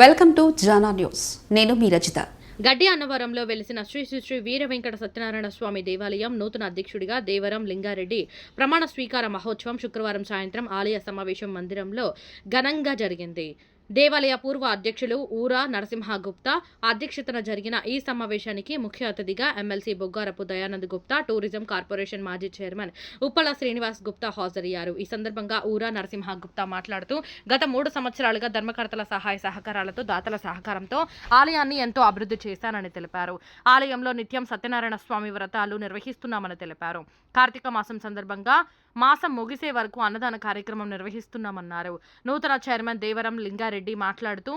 Welcome to Jana news. నేను మీ రచిత. గడ్డి అన్నవరంలో వెలిసిన శ్రీ శ్రీ శ్రీ వీర వెంకట సత్యనారాయణ స్వామి దేవాలయం నూతన అధ్యక్షుడిగా దేవరం లింగారెడ్డి ప్రమాణ స్వీకార మహోత్సవం శుక్రవారం సాయంత్రం ఆలయ సమావేశం మందిరంలో ఘనంగా జరిగింది. దేవాలయ పూర్వ అధ్యక్షులు ఊరా నరసింహ గుప్తా అధ్యక్షతన జరిగిన ఈ సమావేశానికి ముఖ్య అతిథిగా MLC Boggarapu Dayanand Gupta tourism corporation మాజీ చైర్మన్ ఉప్పల శ్రీనివాస్ గుప్తా హాజరయ్యారు. ఈ సందర్భంగా ఊరా నరసింహ గుప్తా మాట్లాడుతూ గత మూడు సంవత్సరాలుగా ధర్మకర్తల సహాయ సహకారాలతో దాతల సహకారంతో ఆలయాన్ని ఎంతో అభివృద్ధి చేశానని తెలిపారు. ఆలయంలో నిత్యం సత్యనారాయణ స్వామి వ్రతాలు నిర్వహిస్తున్నామని తెలిపారు. కార్తీక మాసం సందర్భంగా మాసం ముగిసే వరకు అన్నదాన కార్యక్రమం నిర్వహిస్తున్నామన్నారు. నూతన చైర్మన్ దేవరం లింగారెడ్డి మాట్లాడుతూ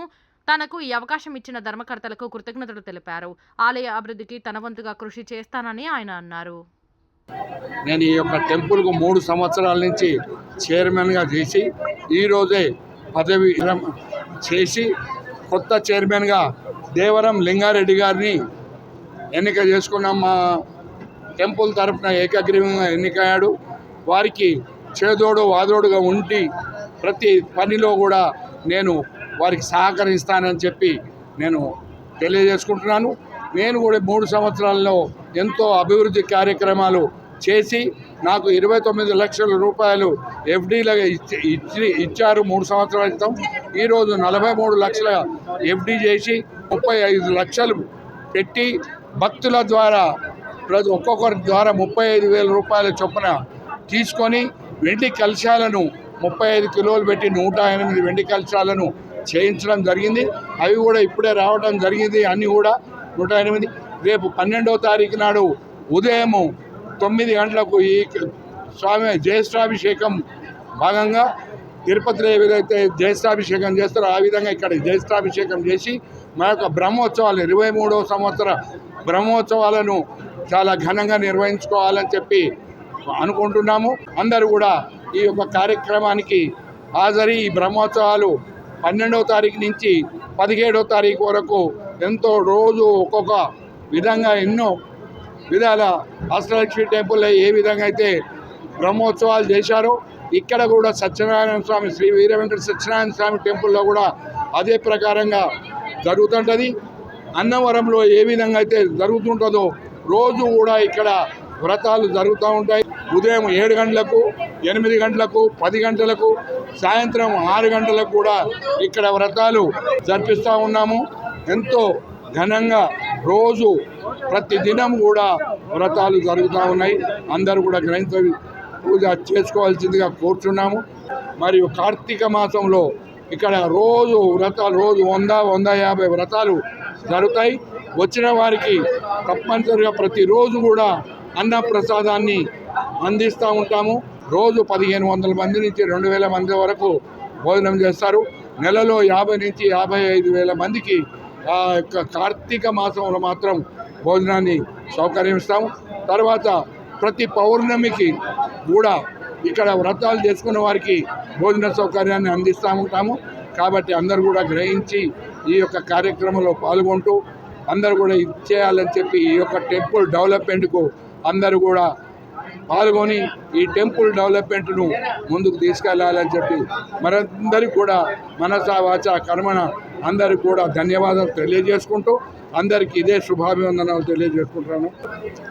తనకు ఈ అవకాశం ఇచ్చిన ధర్మకర్తలకు కృతజ్ఞతలు తెలిపారు. ఆలయ అభివృద్ధికి తన వంతుగా కృషి చేస్తానని ఆయన అన్నారు. నేను ఈ యొక్క టెంపుల్కు మూడు సంవత్సరాల నుంచి చైర్మన్గా చేసి ఈరోజే పదవి చేసి కొత్త చైర్మన్గా దేవరం లింగారెడ్డి గారిని ఎన్నిక చేసుకున్నాం. మా టెంపుల్ తరఫున ఏకగ్రీవంగా ఎన్నికయ్యాడు. వారికి చేదోడు వాదోడుగా ఉండి ప్రతి పనిలో కూడా నేను వారికి సహకరిస్తానని చెప్పి నేను తెలియజేసుకుంటున్నాను. నేను కూడా మూడు సంవత్సరాల్లో ఎంతో అభివృద్ధి కార్యక్రమాలు చేసి నాకు ఇరవై తొమ్మిది లక్షల రూపాయలు ఎఫ్డీలుగా ఇచ్చి ఇచ్చి ఇచ్చారు మూడు సంవత్సరాల క్రితం. ఈరోజు నలభై మూడు లక్షల ఎఫ్డీ చేసి ముప్పై ఐదు లక్షలు పెట్టి భక్తుల ద్వారా ప్రతి ఒక్కొక్కరి ద్వారా ముప్పై ఐదు వేల రూపాయల చొప్పున తీసుకొని వెండి కలశాలను ముప్పై ఐదు కిలోలు పెట్టి నూట ఎనిమిది వెండి కలశాలను చేయించడం జరిగింది. అవి కూడా ఇప్పుడే రావడం జరిగింది. అన్నీ కూడా నూట ఎనిమిది. రేపు పన్నెండవ తారీఖు నాడు ఉదయము తొమ్మిది గంటలకు ఈ స్వామి జ్యేష్ఠాభిషేకం భాగంగా తిరుపతిలో ఏదైతే జ్యేష్ఠాభిషేకం చేస్తారో ఆ విధంగా ఇక్కడ జ్యేష్ఠాభిషేకం చేసి మా యొక్క బ్రహ్మోత్సవాలు ఇరవై మూడవ సంవత్సర బ్రహ్మోత్సవాలను చాలా ఘనంగా నిర్వహించుకోవాలని చెప్పి అనుకుంటున్నాము. అందరూ కూడా ఈ యొక్క కార్యక్రమానికి హాజరి ఈ బ్రహ్మోత్సవాలు పన్నెండవ తారీఖు నుంచి పదిహేడవ తారీఖు వరకు ఎంతో రోజు ఒక్కొక్క విధంగా ఎన్నో విధాల అష్టలక్ష్మి టెంపుల్లో ఏ విధంగా అయితే బ్రహ్మోత్సవాలు చేశారో ఇక్కడ కూడా సత్యనారాయణ స్వామి శ్రీ వీర వెంకట సత్యనారాయణ స్వామి టెంపుల్లో కూడా అదే ప్రకారంగా జరుగుతుంటుంది. అన్నవరంలో ఏ విధంగా అయితే జరుగుతుంటుందో రోజు కూడా ఇక్కడ వ్రతాలు జరుగుతూ ఉంటాయి. ఉదయం ఏడు గంటలకు ఎనిమిది గంటలకు పది గంటలకు సాయంత్రం ఆరు గంటలకు కూడా ఇక్కడ వ్రతాలు జరిపిస్తూ ఉన్నాము. ఎంతో ఘనంగా రోజు ప్రతి దినం కూడా వ్రతాలు జరుగుతూ ఉన్నాయి. అందరూ కూడా గ్రహించ పూజ చేసుకోవాల్సిందిగా కోరుచున్నాము. మరియు కార్తీక మాసంలో ఇక్కడ రోజు వ్రతాలు రోజు వంద వంద యాభై వ్రతాలు జరుగుతాయి. వచ్చిన వారికి తప్పనిసరిగా ప్రతిరోజు కూడా అన్న ప్రసాదాన్ని అందిస్తూ ఉంటాము. రోజు పదిహేను వందల మంది నుంచి రెండు వేల మంది వరకు భోజనం చేస్తారు. నెలలో యాభై నుంచి యాభై ఐదు వేల మందికి ఆ యొక్క కార్తీక మాసంలో మాత్రం భోజనాన్ని సౌకర్యం ఇస్తాము తర్వాత ప్రతి పౌర్ణమికి కూడా ఇక్కడ వ్రతాలు చేసుకున్న వారికి భోజన సౌకర్యాన్ని అందిస్తూ ఉంటాము. కాబట్టి అందరూ కూడా గ్రహించి ఈ యొక్క కార్యక్రమంలో పాల్గొంటూ అందరూ కూడా ఇచ్చేయాలని చెప్పి ఈ యొక్క టెంపుల్ డెవలప్మెంట్కు అందరూ కూడా పాల్గొని ఈ టెంపుల్ డెవలప్మెంట్ను ముందుకు తీసుకెళ్ళాలని చెప్పి మరందరికీ కూడా మనస వాచ కర్మణ అందరూ కూడా ధన్యవాదాలు తెలియజేసుకుంటూ అందరికీ ఇదే శుభాభివందనాలు తెలియజేసుకుంటాను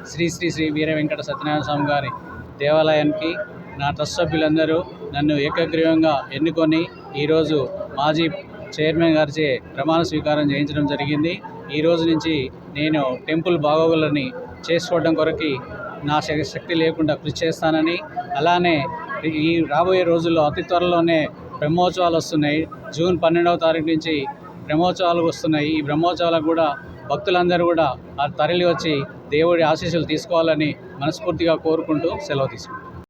శ్రీ శ్రీ శ్రీ వీర వెంకట సత్యనారాయణ స్వామి గారి దేవాలయానికి నా ట్రస్ట్ సభ్యులందరూ నన్ను ఏకగ్రీవంగా ఎన్నుకొని ఈరోజు మాజీ చైర్మన్ గారిచే ప్రమాణ స్వీకారం చేయించడం జరిగింది. ఈ రోజు నుంచి నేను టెంపుల్ బాగోగులని చేసుకోవడం కొరకి నా శక్తి లేకుండా కృషి చేస్తానని అలానే ఈ రాబోయే రోజుల్లో అతి త్వరలోనే బ్రహ్మోత్సవాలు వస్తున్నాయి. జూన్ పన్నెండవ తారీఖు నుంచి బ్రహ్మోత్సవాలు వస్తున్నాయి. ఈ బ్రహ్మోత్సవాలకు కూడా భక్తులందరూ కూడా ఆ తరలి వచ్చి దేవుడి ఆశీస్సులు తీసుకోవాలని మనస్ఫూర్తిగా కోరుకుంటూ సెలవు తీసుకుంటాం